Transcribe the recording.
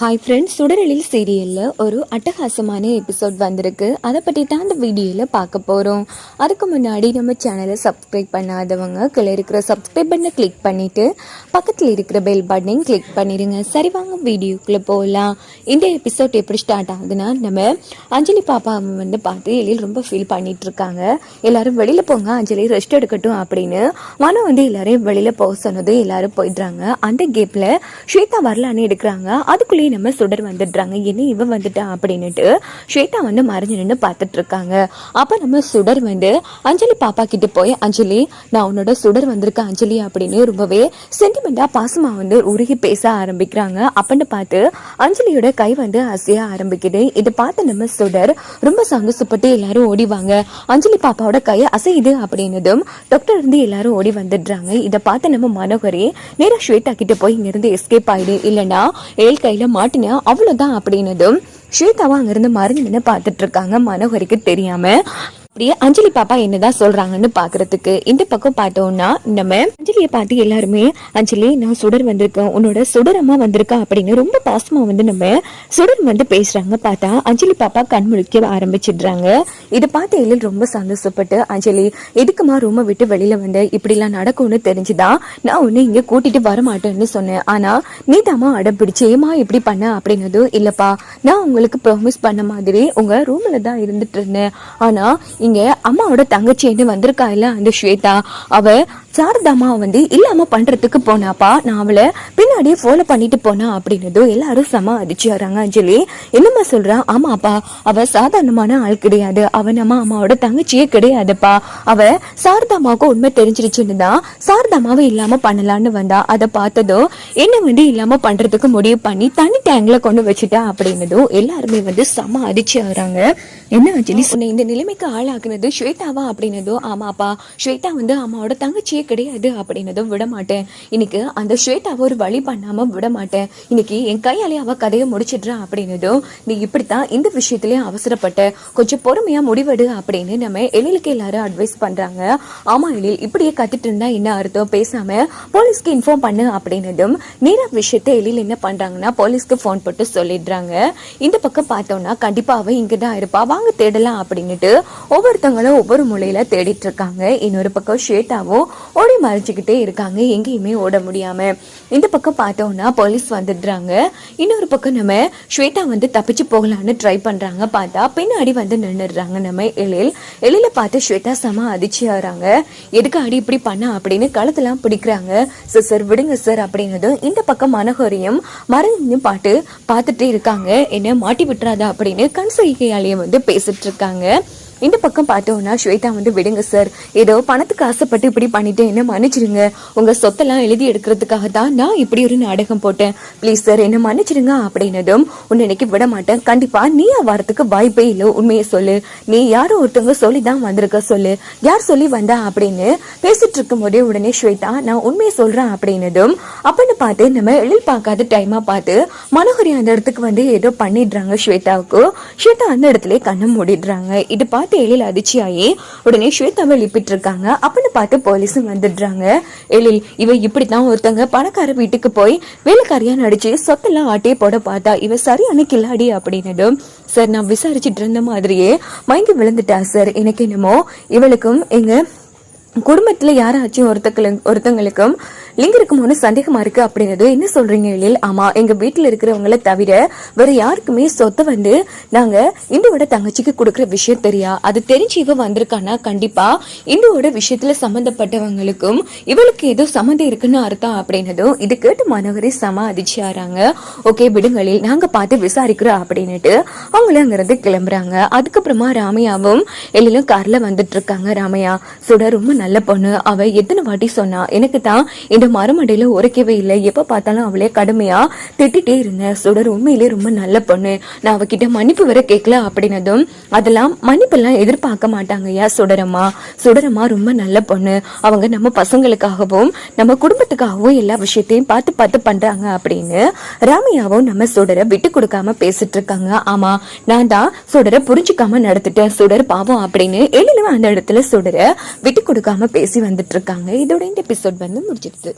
Hi friends சுடரலில் சீரியலில் ஒரு அட்டகாசமான எபிசோட் வந்திருக்கு. அதை பற்றி தான் அந்த வீடியோவில் பார்க்க போகிறோம் அதுக்கு முன்னாடி நம்ம சேனலை சப்ஸ்கிரைப் பண்ணாதவங்க கீழே இருக்கிற சப்ஸ்கிரைப் பண்ணை கிளிக் பண்ணிவிட்டு பக்கத்தில் இருக்கிற பெல் பட்டனையும் கிளிக் பண்ணிடுங்க சரி வாங்க வீடியோக்குள்ளே போகலாம் இந்த எபிசோட் எப்படி ஸ்டார்ட் ஆகுதுன்னா நம்ம அஞ்சலி பாப்பா வந்து பார்த்து எழில் ரொம்ப ஃபீல் பண்ணிகிட்ருக்காங்க எல்லோரும் வெளியில் போங்க அஞ்சலி ரெஸ்ட் எடுக்கட்டும் அப்படின்னு. மனம் வந்து எல்லோரையும் வெளியில் போக சொன்னதும் எல்லோரும் போயிடுறாங்க. அந்த கேப்பில் ஸ்வேதா வரலான்னு எடுக்கிறாங்க. அதுக்குள்ளேயே நம்ம சுடர் வந்துடுறாங்க. என்ன இவன் வந்துட்டா அப்படின்னுட்டு ஸ்வேதா வந்து மறைஞ்சு நின்று பார்த்துட்டு இருக்காங்க அப்போ நம்ம சுடர் வந்து அஞ்சலி பாப்பா கிட்ட போய் அஞ்சலி நான் உன்னோட சுடர் வந்திருக்கேன் அஞ்சலி அப்படின்னு ரொம்பவே சென்டிமெண்டா பாசமாக வந்து உருகி பேச ஆரம்பிக்கிறாங்க. அப்படின்னு பார்த்து அஞ்சலியோட கை வந்து அசைய ஆரம்பிக்குது. இதை பார்த்து நம்ம சுடர் ரொம்ப சந்தோஷப்பட்டு எல்லாரும் ஓடிவாங்க அஞ்சலி பாப்பாவோட கை அசையுது அப்படின்னதும் டாக்டர் இருந்து எல்லாரும் ஓடி வந்துடுறாங்க. இதை பார்த்து நம்ம மனோகரி நேரா ஸ்வேதா கிட்ட போய் இங்கிருந்து எஸ்கேப் ஆயிடு. இல்லைன்னா ஏழ் கையில் மாட்டினேன் அவ்வளவுதான் அப்படின்னதும் ஸ்வேதாவும் அங்கிருந்து மருந்து நின்று பார்த்துட்டு இருக்காங்க? மனோகரிக்கு தெரியாம அப்படியே அஞ்சலி பாப்பா என்னதான் சொல்றாங்கன்னு பாக்குறதுக்கு இந்த பக்கம் பார்த்தோம்னா நம்ம அஞ்சலியை பார்த்து எல்லாருமே அஞ்சலி நான் சுடர் வந்திருக்கேன் உன்னோட சுடரமா வந்திருக்கா அப்படின்னு ரொம்ப பாசமா வந்து நம்ம சுடர் வந்து பேசுறாங்க பார்த்தா அஞ்சலி பாப்பா கண் முழிக்க ஆரம்பிச்சிடுறாங்க. இதை பார்த்து எழில் ரொம்ப சந்தோஷப்பட்டு அஞ்சலி எதுக்குமா ரூமை விட்டு வெளியில வந்து? இப்படிலாம் நடக்கும்னு தெரிஞ்சுதான் நான் உன்னை இங்க கூட்டிட்டு வர மாட்டேன்னு சொன்னேன். ஆனா நீ தாமா அடம் பிடிச்சு ஏமா இப்படி பண்ண அப்படின்னதும் இல்லப்பா. நான் உங்களுக்கு ப்ராமிஸ் பண்ண மாதிரி உங்க ரூம்ல தான் இருந்துட்டு இருந்தேன். ஆனா இங்கே அம்மாவோட தங்கச்சின்னு வந்திருக்கா இல்ல அந்த ஸ்வேதா அவ சாரதாமா வந்து இல்லாம பண்றதுக்கு போனாப்பா. நான் அவளை பின்னாடியே ஃபாலோ பண்ணிட்டு போனா அப்படின்னதும் எல்லாரும் சம அதிர்ச்சி வராங்க அஞ்சலி. என்னம்மா சொல்றான் ஆமாப்பா அவ சாதாரணமான ஆள் கிடையாது. அவ நம்ம அம்மாவோட தங்கச்சியே கிடையாதுப்பா. அவ சாரதாமாவுக்கு உண்மை தெரிஞ்சிருச்சுன்னு தான் சாரதாமாவை இல்லாம பண்ணலான்னு வந்தா. அதை பார்த்ததும் என்ன வந்து இல்லாம பண்றதுக்கு முடிவு பண்ணி தனி டேங்க்ல கொண்டு வச்சுட்டா அப்படின்னதும் எல்லாருமே வந்து சம அதிர்ச்சி ஆகுறாங்க என்ன அஞ்சலி? சொன்ன இந்த நிலைமைக்கு ஆளாக்குனது ஸ்வேதாவா அப்படின்னதும் ஆமாப்பா. ஸ்வேதா வந்து அம்மாவோட தங்கச்சியே கிடையாது அப்படின்னதும் விட மாட்டேன். இன்னைக்கு அந்த ஸ்வேதாவை ஒரு வழி பண்ணாம விட மாட்டேன். இன்னைக்கு என் கையாலே அவ கதையை முடிச்சிடுறா அப்படின்னதும் நீ இப்படித்தான் இந்த விஷயத்திலயும் அவசரப்பட்ட கொஞ்சம் பொறுமையா முடிவெடு அப்படின்னு நம்ம எழிலுக்கு எல்லாரும் அட்வைஸ் பண்றாங்க. ஆமா எழில் இப்படியே கத்துட்டு இருந்தா என்ன அர்த்தம்? பேசாம போலீஸ்க்கு இன்ஃபார்ம் பண்ணு அப்படின்னதும் நீரா விஷயத்தை எழில் என்ன பண்றாங்கன்னா போலீஸ்க்கு ஃபோன் போட்டு சொல்லிடுறாங்க. இந்த பக்கம் பார்த்தோம்னா கண்டிப்பா அவ இங்கதான் இருப்பா. வாங்க தேடலாம் அப்படின்னுட்டு ஒவ்வொருத்தவங்களும் ஒவ்வொரு மூலையில தேடிட்டு இருக்காங்க. இன்னொரு பக்கம் ஸ்வேதாவும் ஓடி மறைச்சிக்கிட்டே இருக்காங்க. எங்கேயுமே ஓட முடியாமல் இந்த பக்கம் பார்த்தோன்னா போலீஸ் வந்துடுறாங்க. இன்னொரு பக்கம் நம்ம ஸ்வேதா வந்து தப்பிச்சு போகலான்னு ட்ரை பண்ணுறாங்க பார்த்தா பின்னாடி வந்து நின்றுடுறாங்க நம்ம எழில். எழில பார்த்து ஸ்வேதா செம அதிர்ச்சி எதுக்கு அடி இப்படி பண்ண? அப்படின்னு களத்தெல்லாம் பிடிக்கிறாங்க. சார் சார் விடுங்க சார் அப்படிங்கிறதும் இந்த பக்கம் மனோகரியும் மறைஞ்சு பாட்டு பார்த்துட்டு இருக்காங்க. என்ன மாட்டி விட்டுறாதா? அப்படின்னு கண் செய்கையாலேயே வந்து பேசிட்டு இருக்காங்க. இந்த பக்கம் பார்த்தோம்னா ஸ்வேதா வந்து விடுங்க சார் ஏதோ பணத்துக்கு ஆசைப்பட்டு இப்படி பண்ணிட்டு என்ன மன்னிச்சிடுங்க உங்க சொத்தெல்லாம் எழுதி எடுக்கிறதுக்காக தான் நான் இப்படி ஒரு நாடகம் போட்டேன். ப்ளீஸ் சார் என்ன மன்னிச்சிடுங்க அப்படின்னதும் உன்னை இன்னைக்கு விட மாட்டேன். கண்டிப்பா நீ வரத்துக்கு வாய்ப்பே இல்லை உண்மையை சொல்லு. நீ யாரோ ஒருத்தவங்க சொல்லி தான் வந்திருக்க சொல்லு. யார் சொல்லி வந்தா அப்படின்னு பேசிட்டு இருக்கும் போதே உடனே ஸ்வேதா நான் உண்மையை சொல்றேன் அப்படின்னதும் அப்படின்னு பார்த்து நம்ம எழில் பார்க்காத டைமா பார்த்து மனோகரி அந்த இடத்துக்கு வந்து ஏதோ பண்ணிடுறாங்க ஸ்வேதாவுக்கு. ஸ்வேதா அந்த இடத்துல கண்ணை மூடிடுறாங்க. இது பார்த்து எழில் அதிர்ச்சியாயே உடனே ஸ்வேதாவை எழுப்பிட்டு இருக்காங்க அப்படின்னு பார்த்து போலீஸும் வந்துடுறாங்க. எழில் இவ இப்படித்தான் ஒருத்தங்க பணக்கார வீட்டுக்கு போய் வேலைக்காரியா நடிச்சு சொத்தெல்லாம் ஆட்டே போட பார்த்தா இவ சரியான கில்லாடி அப்படின்னதும் சார் நான் விசாரிச்சுட்டு இருந்த மாதிரியே மயங்கி விழுந்துட்டா சார். எனக்கு என்னமோ இவளுக்கும் எங்க குடும்பத்தில் யாராச்சும் ஒருத்தங்களு ஒருத்தங்களுக்கும் லிங்க் இருக்குமோன்னு சந்தேகமாக இருக்கு அப்படின்னது என்ன சொல்கிறீங்க எழில்? ஆமாம் எங்கள் வீட்டில் இருக்கிறவங்கள தவிர வேறு யாருக்குமே சொத்தை வந்து நாங்கள் இந்துவோட தங்கச்சிக்கு கொடுக்குற விஷயம் தெரியா? அது தெரிஞ்சு இவ வந்திருக்கானா? கண்டிப்பாக இந்துவோட விஷயத்தில் சம்மந்தப்பட்டவங்களுக்கும் இவளுக்கு ஏதோ சம்மந்தம் இருக்குன்னு அர்த்தம் அப்படின்னதும் இது கேட்டு மனோகரி சம அதிர்ச்சி ஓகே விடுங்களில் நாங்கள் பார்த்து விசாரிக்கிறோம் அப்படின்னுட்டு அவங்களும் அங்கேருந்து கிளம்புறாங்க. அதுக்கப்புறமா ராமையாவும் எழிலும் காரில் வந்துட்டு இருக்காங்க. ராமையா சுட ரொம்ப நல்லா பொண்ணு அவ எத்தனை வாட்டி சொன்னா எனக்கு தான் இந்த மரமடையில உரைக்கவே இல்லை. எப்ப பார்த்தாலும் அவளே கடுமையா திட்டிட்டே இருந்தேன் சுடர் உண்மையிலே ரொம்ப நல்ல பொண்ணு. நான் அவகிட்ட மன்னிப்பு வர கேட்கல அப்படின்னதும் அதெல்லாம் மன்னிப்பெல்லாம் எதிர்பார்க்க மாட்டாங்க ஐயா சுடரம்மா. சுடரம்மா ரொம்ப நல்ல பொண்ணு. அவங்க நம்ம பசங்களுக்காகவும் நம்ம குடும்பத்துக்காகவும் எல்லா விஷயத்தையும் பார்த்து பார்த்து பண்றாங்க அப்படின்னு ராமையாவும் நம்ம சுடரை விட்டு கொடுக்காம பேசிட்டு இருக்காங்க. ஆமா நான் தான் சுடரை புரிஞ்சுக்காம நடத்திட்டேன். சுடர் பாவம் அப்படின்னு எழிலும் அந்த இடத்துல சுடரை விட்டு கொடுக்காம பேசி வந்துட்டு இருக்காங்க இதோட இந்த எபிசோட் வந்து முடிச்சிருச்சு